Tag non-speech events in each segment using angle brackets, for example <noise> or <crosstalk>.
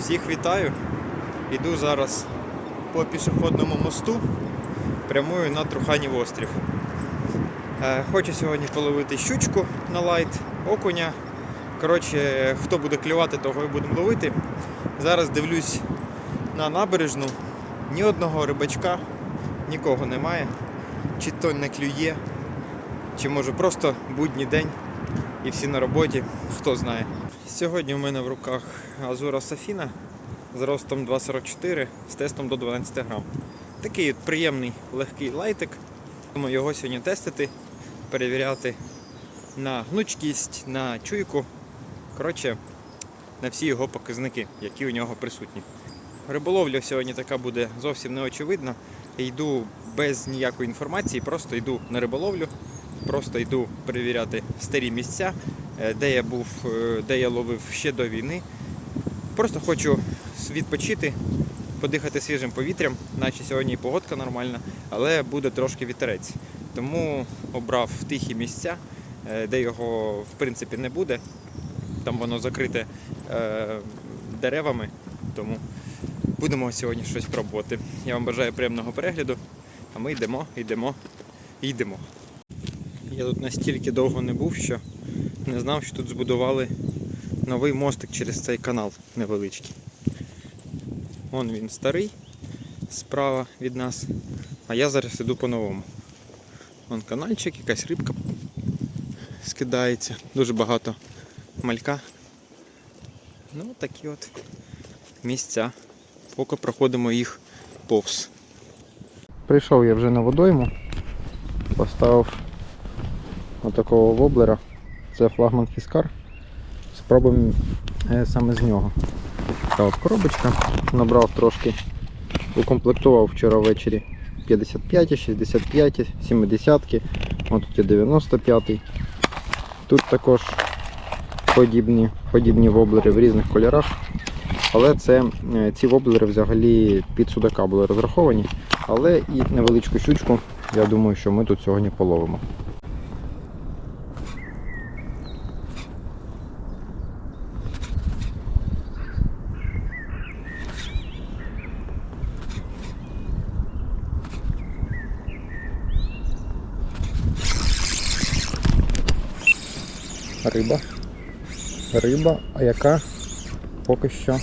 Всіх вітаю. Іду зараз по пішохідному мосту, прямую на Труханів острів. Е, Хочу сьогодні половити щучку на лайт, окуня. Коротше, хто буде клювати, того і будемо ловити. Зараз дивлюсь на набережну. Ні одного рибачка, нікого немає. Чи то не клює, чи може просто будній день і всі на роботі, хто знає. Сьогодні в мене в руках Азура Сафіна з ростом 2,44 з тестом до 12 грам. Такий от приємний легкий лайтик. Думаю його сьогодні тестити, перевіряти на гнучкість, на чуйку. Коротше, на всі його показники, які у нього присутні. Риболовля сьогодні така буде зовсім неочевидна. Йду без ніякої інформації, просто йду на риболовлю, просто йду перевіряти старі місця, де я був, е, де я ловив ще до війни. Просто хочу відпочити, подихати свіжим повітрям, наче сьогодні і погодка нормальна, але буде трошки вітерець. Тому обрав тихі місця, е, де його в принципі не буде. Там воно закрите е, деревами, тому будемо сьогодні щось пробувати. Я вам бажаю приємного перегляду, а ми йдемо, йдемо йдемо. Я тут настільки довго не був, що не знав, що тут збудували новий мостик через цей канал невеличкий. Вон він старий, справа від нас, а я зараз іду по-новому. Вон канальчик, якась рибка скидається, дуже багато малька. Ну, такі от місця. Поки проходимо їх повз. Прийшов я вже на водойму, поставив отакого воблера. Це флагман Фіскар. Спробуємо е, саме з нього. Така от коробочка. Набрав трошки, укомплектував вчора ввечері 55, 65, 70, от тут є 95. Тут також подібні, подібні воблери в різних кольорах. Але це, е, ці воблери взагалі під судака були розраховані. Але і невеличку щучку, я думаю, що ми тут сьогодні половимо. Риба. Риба, а яка поки що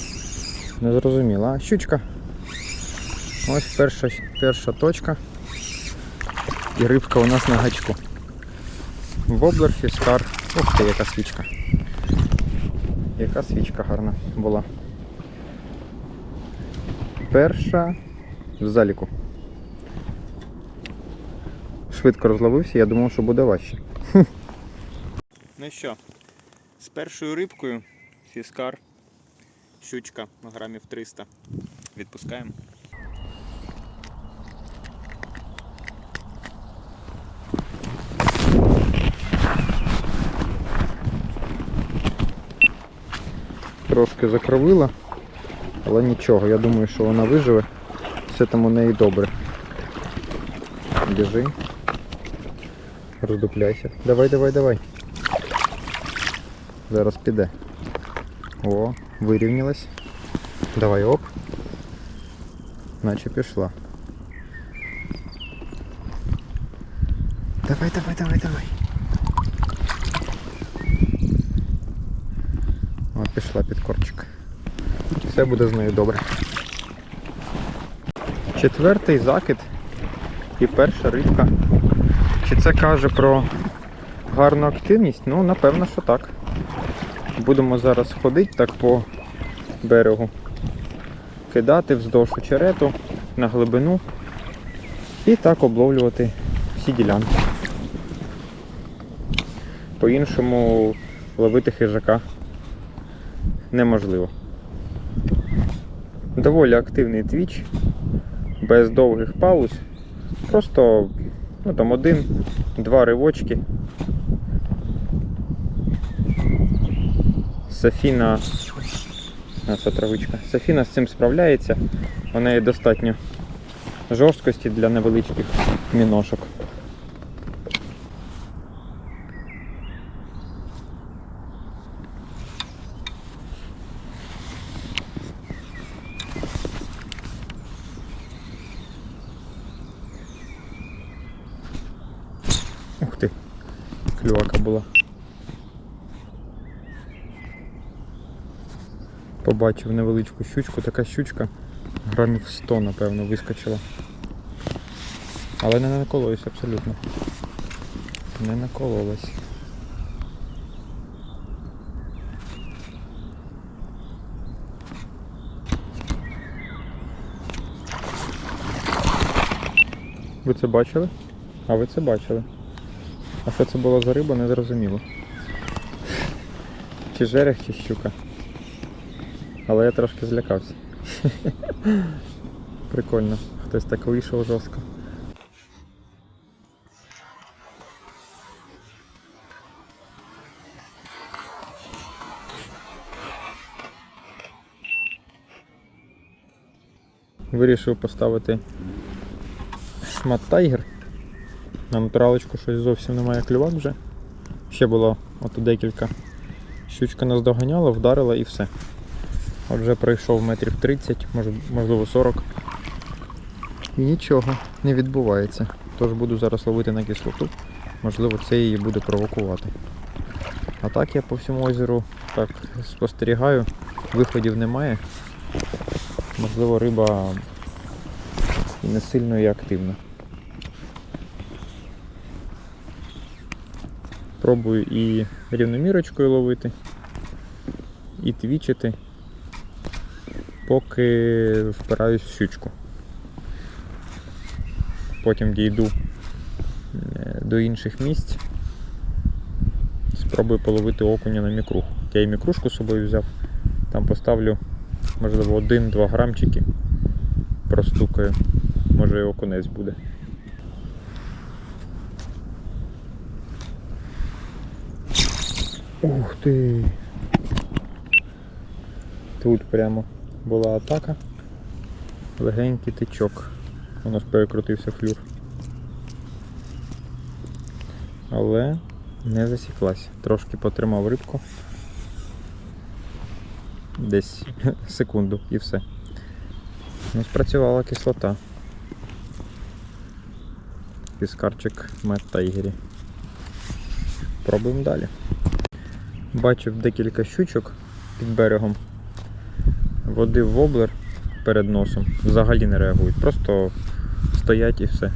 не зрозуміла. Щучка. Ось перша, перша точка. І рибка у нас на гачку. Воблер, фіскар. Ух ти, яка свічка. Яка свічка гарна була. Перша в заліку. Швидко розловився, я думав, що буде важче. Ну що, з першою рибкою фіскар, щучка грамів 300. Відпускаємо. Трошки закровила, але нічого, я думаю, що вона виживе. Все там у неї добре. Біжи. Роздупляйся. Давай, давай, давай. Зараз піде. О, вирівнялась. Давай оп. Наче пішла. Давай, давай, давай, давай. О, пішла під корчик. Все буде з нею добре. Четвертий закид і перша рибка. Чи це каже про гарну активність? Ну, напевно, що так. Будемо зараз ходити так по берегу, кидати вздовж очерету на глибину і так обловлювати всі ділянки. По-іншому ловити хижака неможливо. Доволі активний твіч, без довгих пауз. Просто ну, там один-два ривочки. Софіна, а, це травичка. Софіна з цим справляється. У неї достатньо жорсткості для невеличких міношок. клювака була. Побачив невеличку щучку, така щучка грамів 100, напевно, вискочила. Але не накололась абсолютно. Не накололась. Ви це бачили? А ви це бачили? А що це було за риба, не зрозуміло. Чи жерех, чи щука. Але я трошки злякався. <laughs> Прикольно. Хтось так вийшов жорстко. Вирішив поставити шмат тайгер. На натуралочку щось зовсім немає клювак вже. Ще було от декілька. Щучка нас доганяла, вдарила і все. От вже пройшов метрів 30, можливо 40. І нічого не відбувається. Тож буду зараз ловити на кислоту. Можливо, це її буде провокувати. А так я по всьому озеру так спостерігаю, виходів немає. Можливо, риба і не сильно і активна. Пробую і рівномірочкою ловити, і твічити, поки впираюсь в щучку. Потім дійду е, до інших місць. Спробую половити окуня на мікруху. Я і мікрушку з собою взяв. Там поставлю, можливо, 1-2 грамчики. Простукаю. Може і окунець буде. Ух ти! Тут прямо була атака. Легенький тичок. У нас перекрутився флюр. Але не засіклась. Трошки потримав рибку. Десь <laughs> секунду і все. Ну, спрацювала кислота. Піскарчик мед тайгері. Пробуємо далі. Бачив декілька щучок під берегом. Водив воблер перед носом. Взагалі не реагують. Просто стоять і все.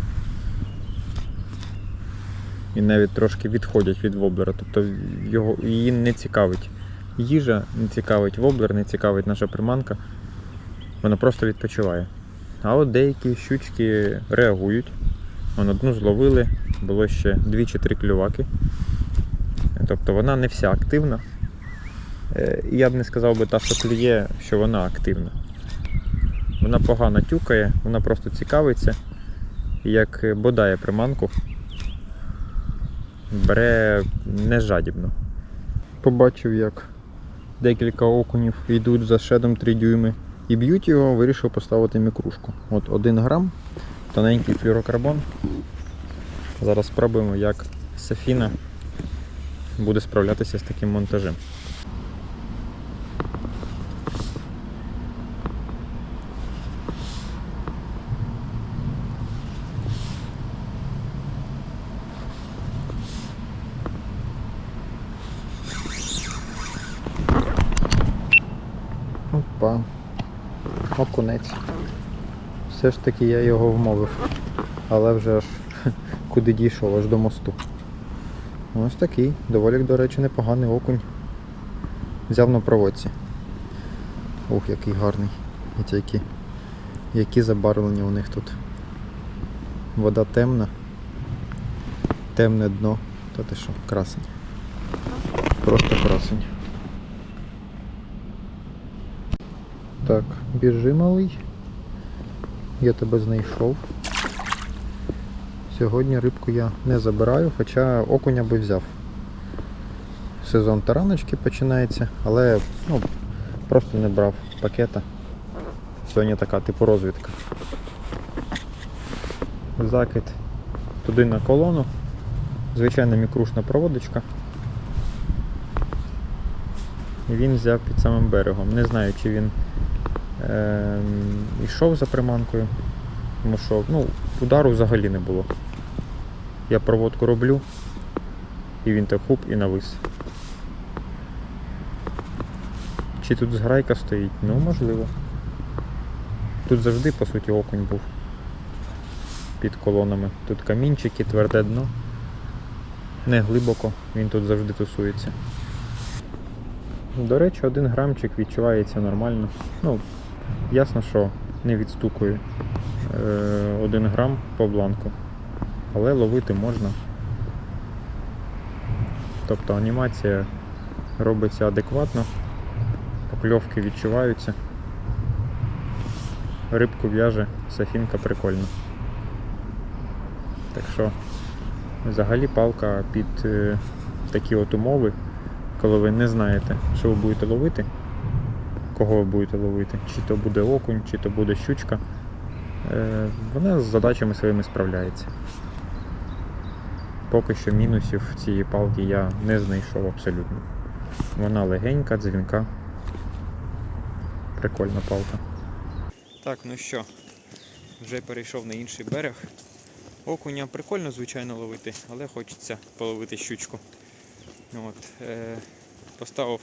І навіть трошки відходять від воблера. Тобто його, її не цікавить їжа, не цікавить воблер, не цікавить наша приманка. Вона просто відпочиває. А от деякі щучки реагують. Вон одну зловили, було ще дві чи три клюваки. Тобто вона не вся активна. Е, Я б не сказав би та, що клює, що вона активна. Вона погано тюкає, вона просто цікавиться, як бодає приманку, бере нежадібно. Побачив, як декілька окунів йдуть за шедом 3 дюйми і б'ють його, вирішив поставити мікрушку. От 1 грам, тоненький флюрокарбон. Зараз спробуємо, як Сафіна буде справлятися з таким монтажем. Опа. Окунець. Все ж таки я його вмовив. Але вже аж <laughs> куди дійшов, аж до мосту. Ось такий, доволі, до речі, непоганий окунь. Взяв на проводці. Ух, який гарний. Ось які, які забарвлення у них тут. Вода темна. Темне дно. Та ти що, красень. Просто красень. Так, біжи малий. Я тебе знайшов. Сьогодні рибку я не забираю, хоча окуня би взяв. Сезон тараночки починається, але ну, просто не брав пакета. Сьогодні така типу розвідка. Закид туди на колону. Звичайна мікрушна проводочка. Він взяв під самим берегом. Не знаю, чи він йшов за приманкою, тому що ну, удару взагалі не було. Я проводку роблю, і він так хуп і навис. Чи тут зграйка стоїть? Ну, можливо. Тут завжди, по суті, окунь був під колонами. Тут камінчики, тверде дно. Не глибоко, він тут завжди тусується. До речі, один грамчик відчувається нормально. Ну, ясно, що не відстукує е, один грам по бланку. Але ловити можна. Тобто анімація робиться адекватно, покльовки відчуваються. Рибку в'яже, сафінка прикольна. Так що взагалі палка під е, такі от умови, коли ви не знаєте, що ви будете ловити, кого ви будете ловити, чи то буде окунь, чи то буде щучка, е, вона з задачами своїми справляється. Поки що мінусів цієї палки я не знайшов абсолютно. Вона легенька, дзвінка. Прикольна палка. Так, ну що, вже перейшов на інший берег. Окуня прикольно, звичайно, ловити, але хочеться половити щучку. От, е, поставив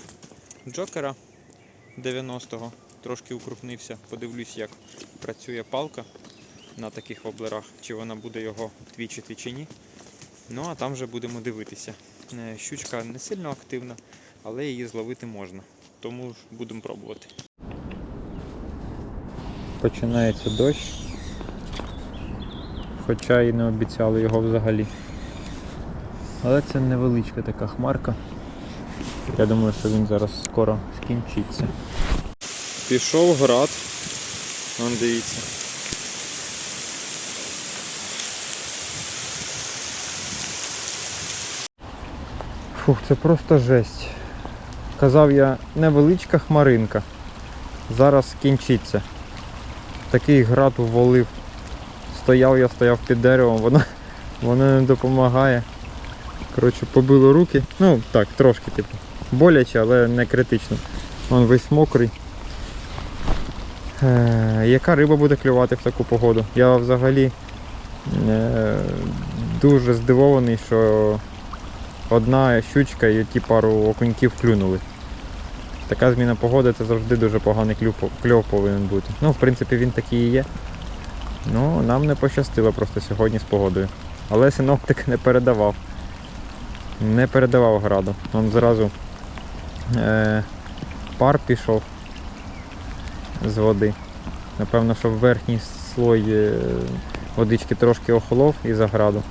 джокера 90-го, трошки укрупнився, подивлюсь, як працює палка на таких воблерах, чи вона буде його твічити чи ні. Ну а там вже будемо дивитися. Е, щучка не сильно активна, але її зловити можна. Тому будемо пробувати. Починається дощ. Хоча і не обіцяли його взагалі. Але це невеличка така хмарка. Я думаю, що він зараз скоро скінчиться. Пішов град. Вон дивіться. Фух, це просто жесть. Казав я невеличка хмаринка. Зараз скінчиться. Такий град увалив. Стояв я, стояв під деревом, воно, воно не допомагає. Коротше, побило руки. Ну так, трошки, типу. Боляче, але не критично. Вон весь мокрий. Е, яка риба буде клювати в таку погоду? Я взагалі е, дуже здивований, що одна щучка і ті пару окуньків клюнули. Така зміна погоди це завжди дуже поганий кльов повинен бути. Ну, в принципі, він такий і є. Ну, нам не пощастило просто сьогодні з погодою. Але синоптик не передавав. Не передавав граду. Он зразу е, пар пішов з води. Напевно, що верхній слой е, водички трошки охолов і заграду.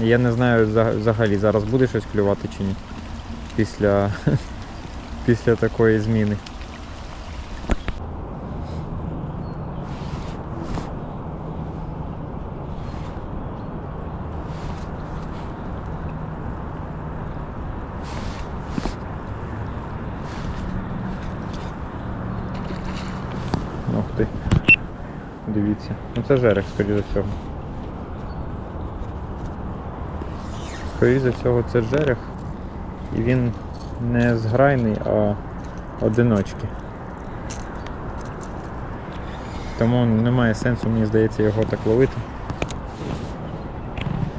Я не знаю взагалі зараз буде щось клювати чи ні. Після, <laughs> після такої зміни. Ух ти. Жерех, скоріше за всього. Скоріше за всього це жерех. І він не зграйний, а одиночки. Тому немає сенсу, мені здається, його так ловити.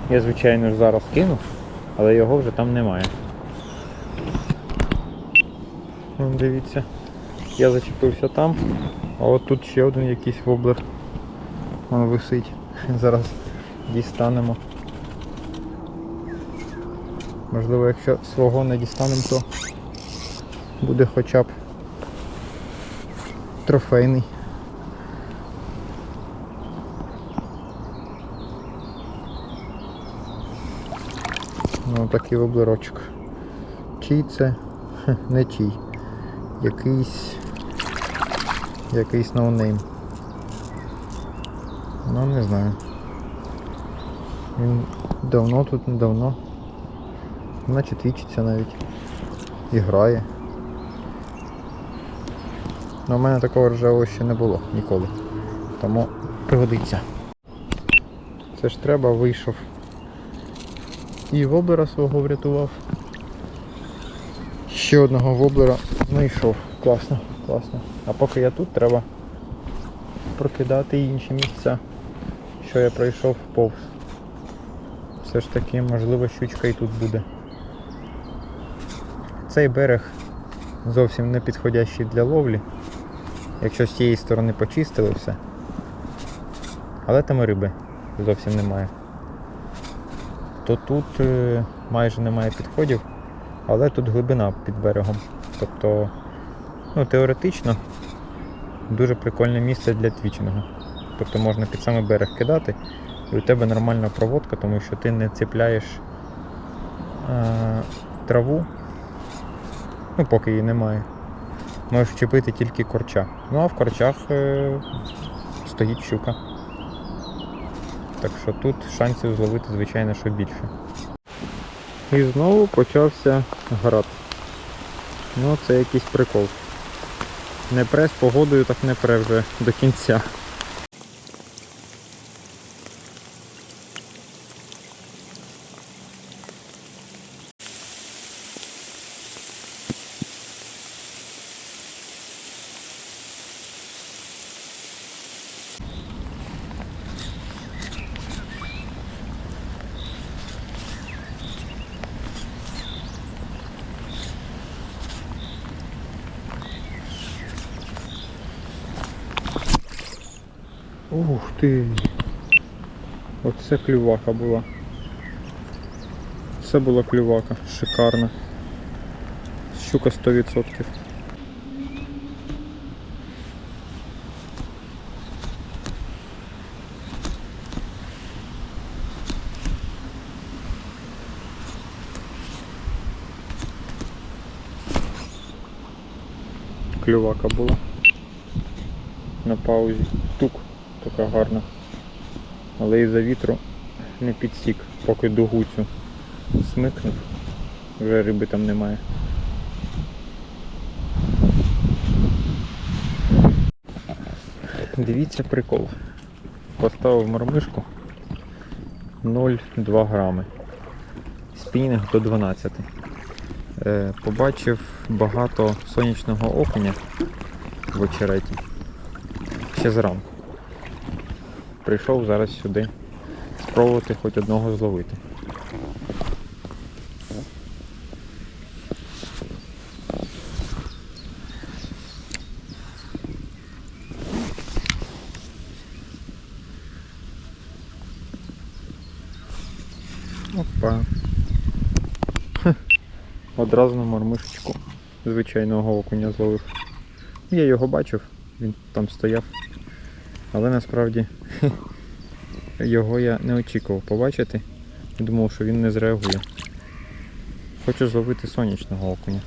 Я, звичайно ж, зараз кину, але його вже там немає. Дивіться. Я зачепився там, а от тут ще один якийсь воблер. Він висить. Зараз дістанемо. Можливо, якщо свого не дістанемо, то буде хоча б трофейний. Ну, такий воблерочок. Чий це? Не чий. Якийсь. Якийсь ноунейм. Ну не знаю. Він давно тут, недавно. Наче твічиться навіть. І грає. Ну, у мене такого ржавого ще не було ніколи. Тому пригодиться. Це ж треба, вийшов. І воблера свого врятував. Ще одного воблера знайшов. Класно, класно. А поки я тут, треба прокидати інші місця, що я пройшов повз Все ж таки, можливо, щучка і тут буде. Цей берег зовсім не підходящий для ловлі. Якщо з тієї сторони почистили все. Але там і риби зовсім немає. То тут е, майже немає підходів, але тут глибина під берегом. Тобто, ну, теоретично дуже прикольне місце для твічингу. Тобто можна під самий берег кидати, і у тебе нормальна проводка, тому що ти не цепляєш е, траву, ну поки її немає. Можеш вчепити тільки корча. Ну а в корчах е, стоїть щука. Так що тут шансів зловити, звичайно, що більше. І знову почався град. Ну, це якийсь прикол. Не пре з погодою, так не пре вже до кінця. Ух ти! Оце клювака була. Це була клювака, шикарна. Щука 100%. Клювака була. На паузі. Тук така гарна. Але із-за вітру не підсік, поки дугу цю смикнув, вже риби там немає. Дивіться прикол. Поставив мормишку 0,2 грами. Спінінг до 12. Е, побачив багато сонячного окуня в очереті. Ще зранку. Прийшов зараз сюди спробувати хоч одного зловити. Опа. Одразу на мормишечку звичайного окуня зловив. Я його бачив, він там стояв. Але насправді <laughs> його я не очікував побачити. Думав, що він не зреагує. Хочу зловити сонячного окуня.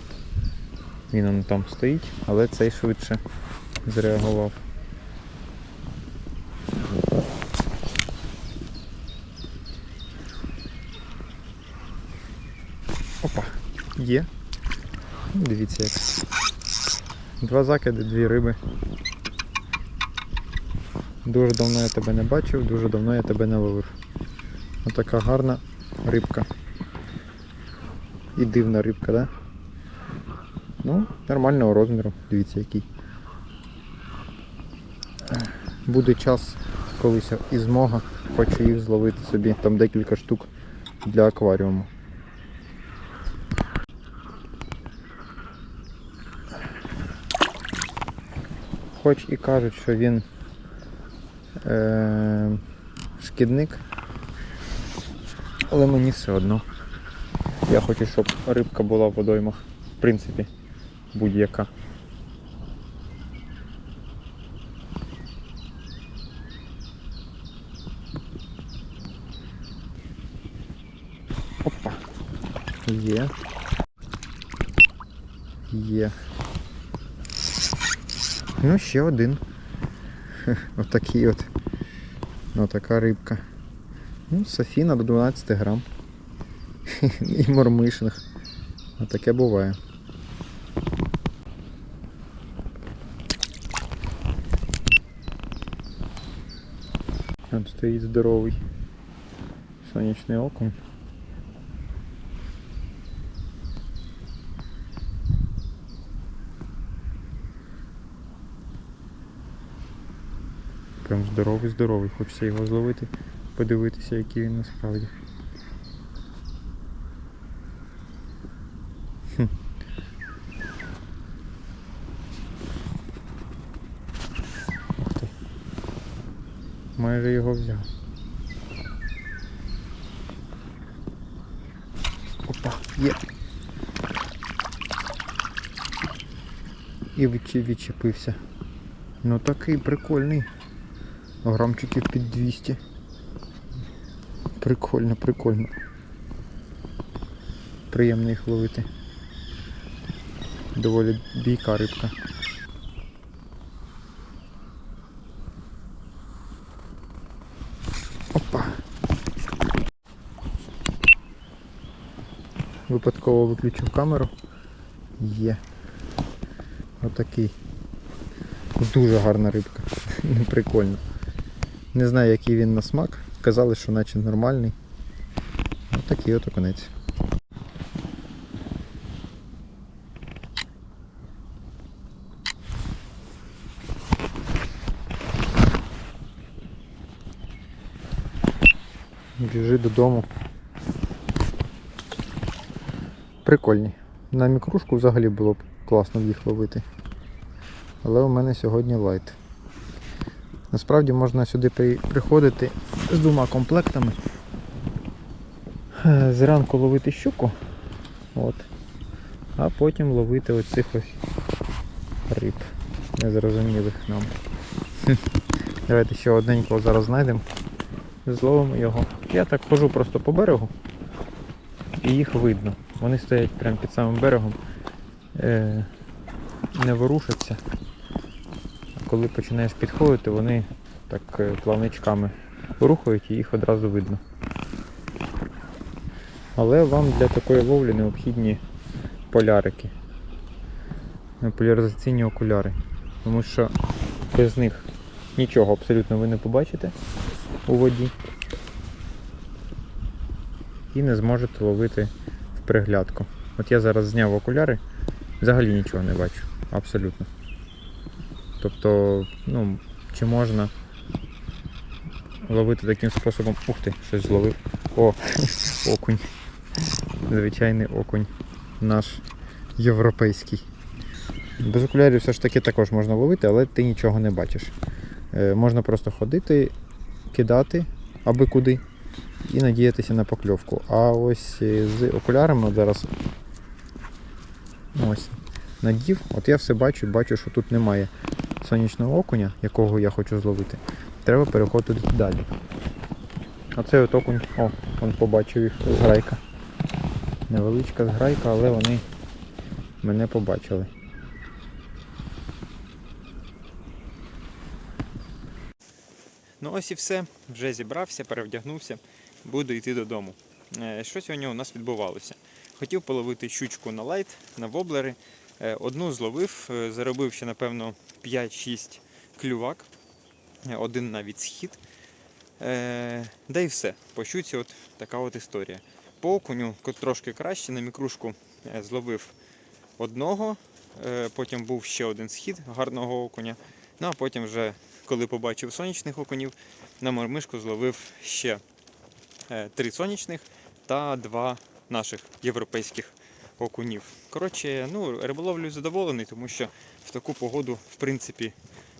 Він он там стоїть, але цей швидше зреагував. Опа, є. Дивіться як. Два закиди, дві риби. Дуже давно я тебе не бачив, дуже давно я тебе не ловив. Отака гарна рибка. І дивна рибка, да? Ну, нормального розміру, дивіться який. Буде час колись і змога, хочу їх зловити собі, там декілька штук для акваріуму. Хоч і кажуть, що він е- шкідник, але мені все одно. Я хочу, щоб рибка була в водоймах, в принципі, будь-яка. Опа. Є. Є. Ну, ще один. <laughs> Отакий от. Отака рибка. Ну, Софіна до 12 грам. <laughs> І мормишних. Отаке буває. Там стоїть здоровий сонячний окунь. прям здоровий-здоровий. Хочеться його зловити, подивитися, який він насправді. Ух ти. Майже його взяв. Опа, є. І відчепився. Ну такий прикольний. Грамчиків під 200. Прикольно, прикольно. Приємно їх ловити. Доволі бійка рибка. Опа. Випадково виключив камеру. Є. Отакий. Дуже гарна рибка. <laughs> Прикольно. Не знаю, який він на смак. Казали, що наче нормальний. Отакий от окунець. Біжи додому. Прикольні. На мікрушку взагалі було б класно їх ловити. Але у мене сьогодні лайт. Насправді можна сюди приходити з двома комплектами. Е, Зранку ловити щуку. От. А потім ловити оцих ось риб. Незрозумілих нам. Давайте ще одненького зараз знайдемо. Зловимо його. Я так хожу просто по берегу і їх видно. Вони стоять прямо під самим берегом, е, не ворушаться. Коли починаєш підходити, вони так е, плавничками рухають і їх одразу видно. Але вам для такої ловлі необхідні полярики. Е, Поляризаційні окуляри. Тому що без них нічого абсолютно ви не побачите у воді. І не зможете ловити в приглядку. От я зараз зняв окуляри, взагалі нічого не бачу. Абсолютно. Тобто, ну, чи можна ловити таким способом. Ух ти, щось зловив. О, <laughs> окунь. Звичайний окунь. Наш європейський. Без окулярів все ж таки також можна ловити, але ти нічого не бачиш. Е, можна просто ходити, кидати аби куди і надіятися на покльовку. А ось е, з окулярами от зараз ось надів, от я все бачу, бачу, що тут немає сонячного окуня, якого я хочу зловити. Треба переходити далі. А цей от окунь, о, он побачив їх зграйка. Невеличка зграйка, але вони мене побачили. Ну ось і все. Вже зібрався, перевдягнувся, буду йти додому. Е, Що сьогодні у нас відбувалося? Хотів половити щучку на лайт, на воблери. Е, Одну зловив, е, заробив ще, напевно, 5-6 клювак, Е, один навіть схід. Е, Да і все. По от така от історія. По окуню трошки краще, на мікрушку е, зловив одного, потім був ще один схід гарного окуня. Ну а потім вже, коли побачив сонячних окунів, на мормишку зловив ще три сонячних та два наших європейських окунів. Коротше, ну, риболовлю задоволений, тому що в таку погоду, в принципі,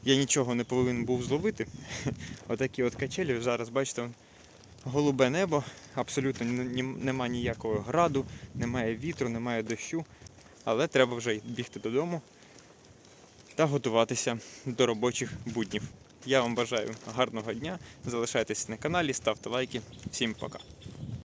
я нічого не повинен був зловити. <laughs> Отакі от качелі. Зараз бачите, голубе небо, абсолютно нема ніякого граду, немає вітру, немає дощу. Але треба вже бігти додому та готуватися до робочих буднів. Я вам бажаю гарного дня. Залишайтесь на каналі, ставте лайки. Всім пока.